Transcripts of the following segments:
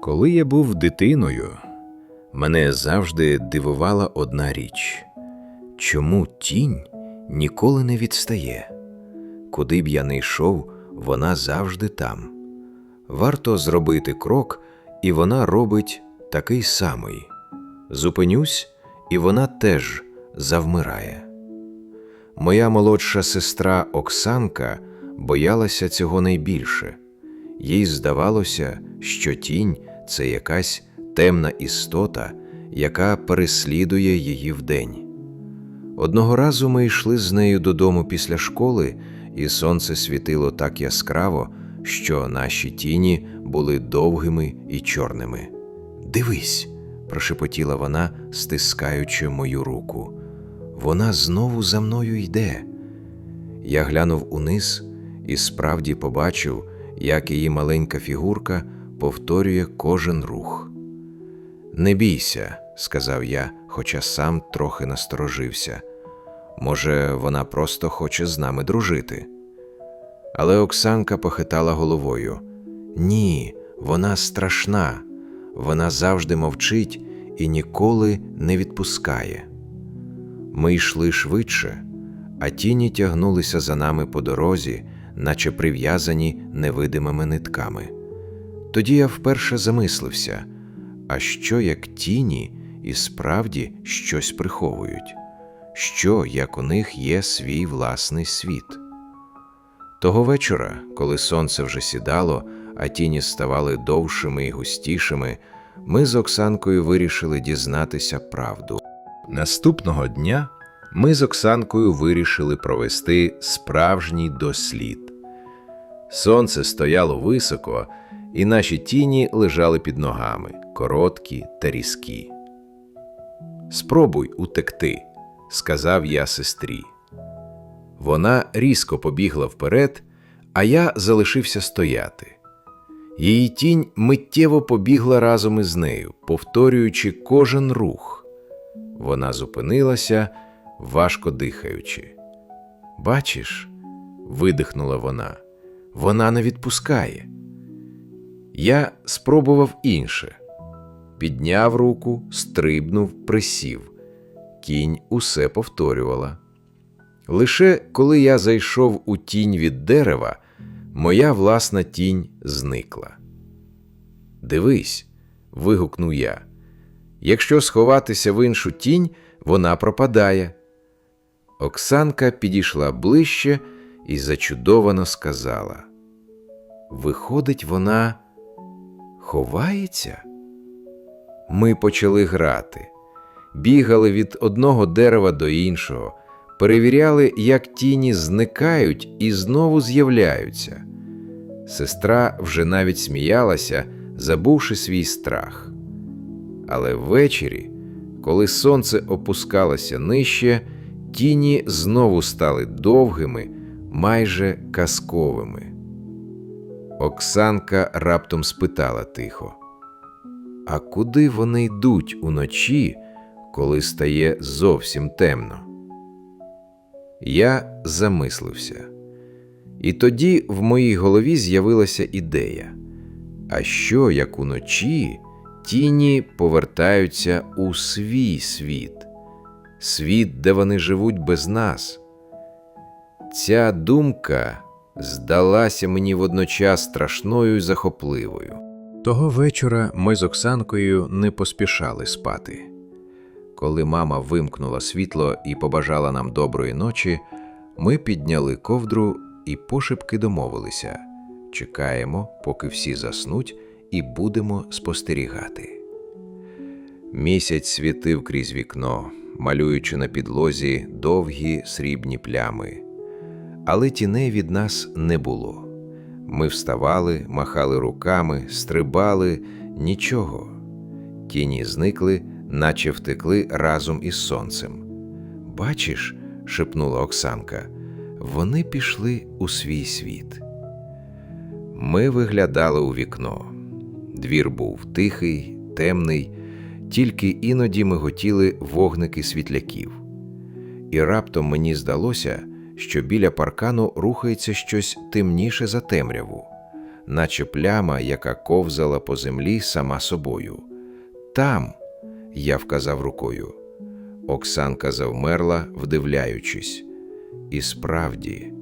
Коли я був дитиною, мене завжди дивувала одна річ чому тінь ніколи не відстає? Куди б я не йшов, вона завжди там. Варто зробити крок, і вона робить такий самий. Зупинюсь, і вона теж завмирає. Моя молодша сестра Оксанка боялася цього найбільше. Їй здавалося, що тінь це якась темна істота, яка переслідує її вдень. Одного разу ми йшли з нею додому після школи, і сонце світило так яскраво, що наші тіні були довгими і чорними. Дивись, прошепотіла вона, стискаючи мою руку. Вона знову за мною йде. Я глянув униз і справді побачив, як її маленька фігурка повторює кожен рух. Не бійся, сказав я, хоча сам трохи насторожився. Може, вона просто хоче з нами дружити. Але Оксанка похитала головою. Ні, вона страшна, вона завжди мовчить і ніколи не відпускає. Ми йшли швидше, а тіні тягнулися за нами по дорозі, наче прив'язані невидимими нитками. Тоді я вперше замислився, а що як тіні і справді щось приховують, що як у них є свій власний світ. Того вечора, коли сонце вже сідало, а тіні ставали довшими і густішими, ми з Оксанкою вирішили дізнатися правду. Наступного дня ми з Оксанкою вирішили провести справжній дослід. Сонце стояло високо, і наші тіні лежали під ногами, короткі та різкі. Спробуй утекти, сказав я сестрі. Вона різко побігла вперед, а я залишився стояти. Її тінь миттєво побігла разом із нею, повторюючи кожен рух. Вона зупинилася, важко дихаючи. Бачиш, видихнула вона, вона не відпускає. Я спробував інше. Підняв руку, стрибнув, присів. Кінь усе повторювала. Лише коли я зайшов у тінь від дерева, моя власна тінь зникла. Дивись, вигукнув я. Якщо сховатися в іншу тінь, вона пропадає. Оксанка підійшла ближче і зачудовано сказала: Виходить, вона ховається? Ми почали грати, бігали від одного дерева до іншого, перевіряли, як тіні зникають і знову з'являються. Сестра вже навіть сміялася, забувши свій страх. Але ввечері, коли сонце опускалося нижче, тіні знову стали довгими, майже казковими. Оксанка раптом спитала тихо: А куди вони йдуть уночі, коли стає зовсім темно? Я замислився. І тоді в моїй голові з'явилася ідея: а що як уночі тіні повертаються у свій світ, світ, де вони живуть без нас? Ця думка здалася мені водночас страшною і захопливою. Того вечора ми з Оксанкою не поспішали спати. Коли мама вимкнула світло і побажала нам доброї ночі, ми підняли ковдру і пошепки домовилися чекаємо, поки всі заснуть, і будемо спостерігати. Місяць світив крізь вікно, малюючи на підлозі довгі срібні плями. Але тіней від нас не було. Ми вставали, махали руками, стрибали нічого. Тіні зникли, наче втекли разом із сонцем. Бачиш, шепнула Оксанка, вони пішли у свій світ. Ми виглядали у вікно. Двір був тихий, темний, тільки іноді ми готіли вогники світляків. І раптом мені здалося, що біля паркану рухається щось темніше за темряву, наче пляма, яка ковзала по землі сама собою. Там, я вказав рукою. Оксанка завмерла, вдивляючись. І справді,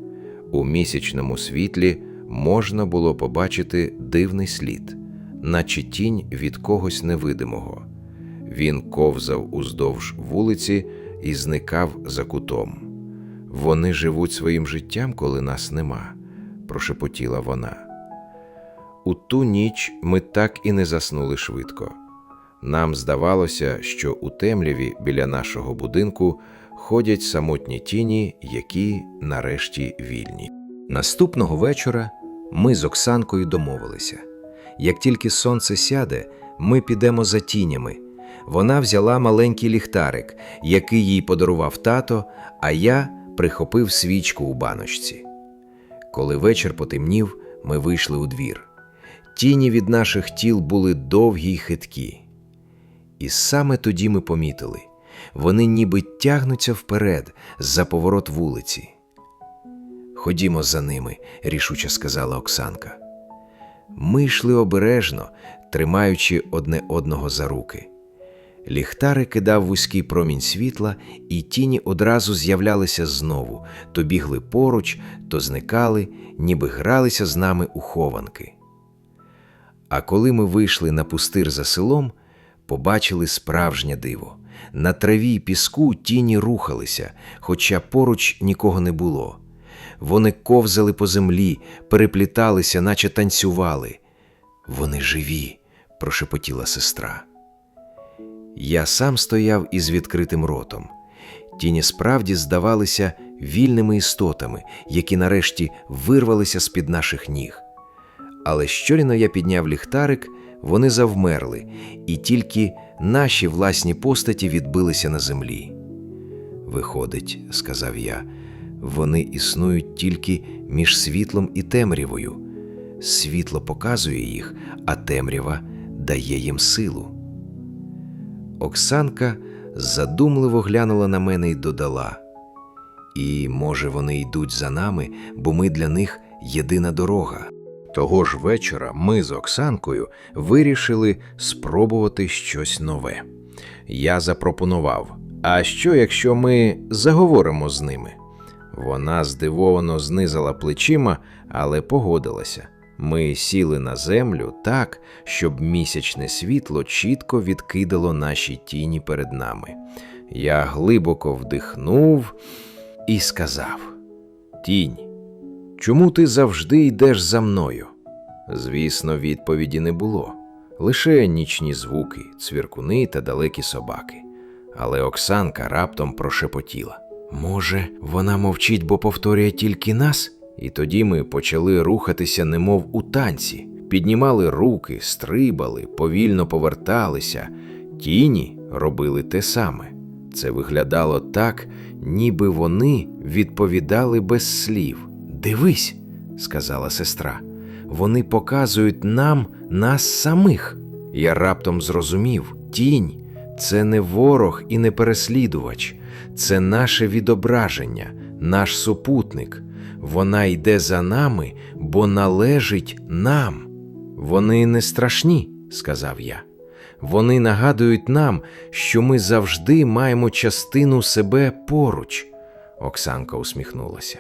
у місячному світлі можна було побачити дивний слід, наче тінь від когось невидимого. Він ковзав уздовж вулиці і зникав за кутом. Вони живуть своїм життям, коли нас нема, прошепотіла вона. У ту ніч ми так і не заснули швидко. Нам здавалося, що у темряві біля нашого будинку ходять самотні тіні, які нарешті вільні. Наступного вечора ми з Оксанкою домовилися. Як тільки сонце сяде, ми підемо за тінями. Вона взяла маленький ліхтарик, який їй подарував тато, а я прихопив свічку у баночці. Коли вечір потемнів, ми вийшли у двір. Тіні від наших тіл були довгі й хиткі. І саме тоді ми помітили вони ніби тягнуться вперед за поворот вулиці. Ходімо за ними, рішуче сказала Оксанка. Ми йшли обережно, тримаючи одне одного за руки. Ліхтари кидав вузький промінь світла, і тіні одразу з'являлися знову, то бігли поруч, то зникали, ніби гралися з нами у хованки. А коли ми вийшли на пустир за селом, побачили справжнє диво. На траві й піску тіні рухалися, хоча поруч нікого не було. Вони ковзали по землі, перепліталися, наче танцювали. Вони живі, прошепотіла сестра. Я сам стояв із відкритим ротом. Тіні справді здавалися вільними істотами, які нарешті вирвалися з-під наших ніг. Але щойно я підняв ліхтарик, вони завмерли, і тільки наші власні постаті відбилися на землі. Виходить, сказав я, вони існують тільки між світлом і темрявою. Світло показує їх, а темрява дає їм силу. Оксанка задумливо глянула на мене і додала: І, може, вони йдуть за нами, бо ми для них єдина дорога. Того ж вечора ми з Оксанкою вирішили спробувати щось нове. Я запропонував: а що, якщо ми заговоримо з ними? Вона здивовано знизала плечима, але погодилася. Ми сіли на землю так, щоб місячне світло чітко відкидало наші тіні перед нами. Я глибоко вдихнув і сказав: Тінь, чому ти завжди йдеш за мною? Звісно, відповіді не було. Лише нічні звуки, цвіркуни та далекі собаки. Але Оксанка раптом прошепотіла. Може, вона мовчить, бо повторює тільки нас? І тоді ми почали рухатися, немов у танці, піднімали руки, стрибали, повільно поверталися. Тіні робили те саме. Це виглядало так, ніби вони відповідали без слів. Дивись, сказала сестра, вони показують нам нас самих. Я раптом зрозумів: тінь це не ворог і не переслідувач, це наше відображення, наш супутник. Вона йде за нами, бо належить нам. Вони не страшні, сказав я. Вони нагадують нам, що ми завжди маємо частину себе поруч. Оксанка усміхнулася.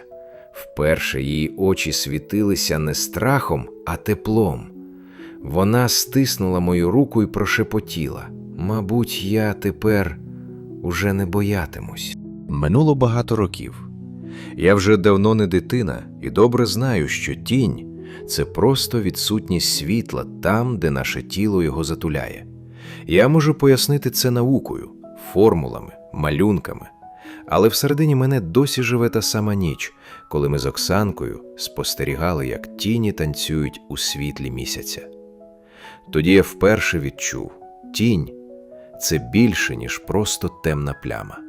Вперше її очі світилися не страхом, а теплом. Вона стиснула мою руку і прошепотіла. Мабуть, я тепер уже не боятимусь. Минуло багато років. Я вже давно не дитина і добре знаю, що тінь це просто відсутність світла там, де наше тіло його затуляє. Я можу пояснити це наукою, формулами, малюнками, але всередині мене досі живе та сама ніч, коли ми з Оксанкою спостерігали, як тіні танцюють у світлі місяця. Тоді я вперше відчув тінь це більше, ніж просто темна пляма.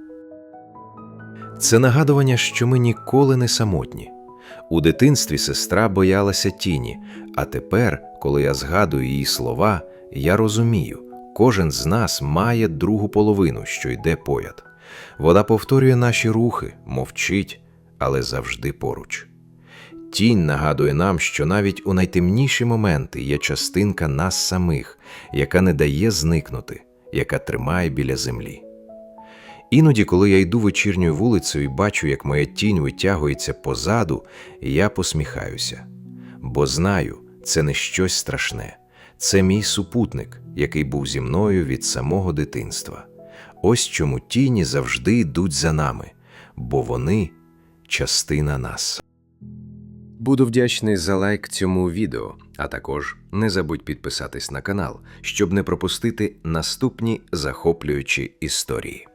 Це нагадування, що ми ніколи не самотні. У дитинстві сестра боялася тіні, а тепер, коли я згадую її слова, я розумію, кожен з нас має другу половину, що йде поряд. Вода повторює наші рухи, мовчить, але завжди поруч. Тінь нагадує нам, що навіть у найтемніші моменти є частинка нас самих, яка не дає зникнути, яка тримає біля землі. Іноді, коли я йду вечірньою вулицею і бачу, як моя тінь витягується позаду, я посміхаюся, бо знаю, це не щось страшне, це мій супутник, який був зі мною від самого дитинства. Ось чому тіні завжди йдуть за нами, бо вони частина нас. Буду вдячний за лайк цьому відео, а також не забудь підписатись на канал, щоб не пропустити наступні захоплюючі історії.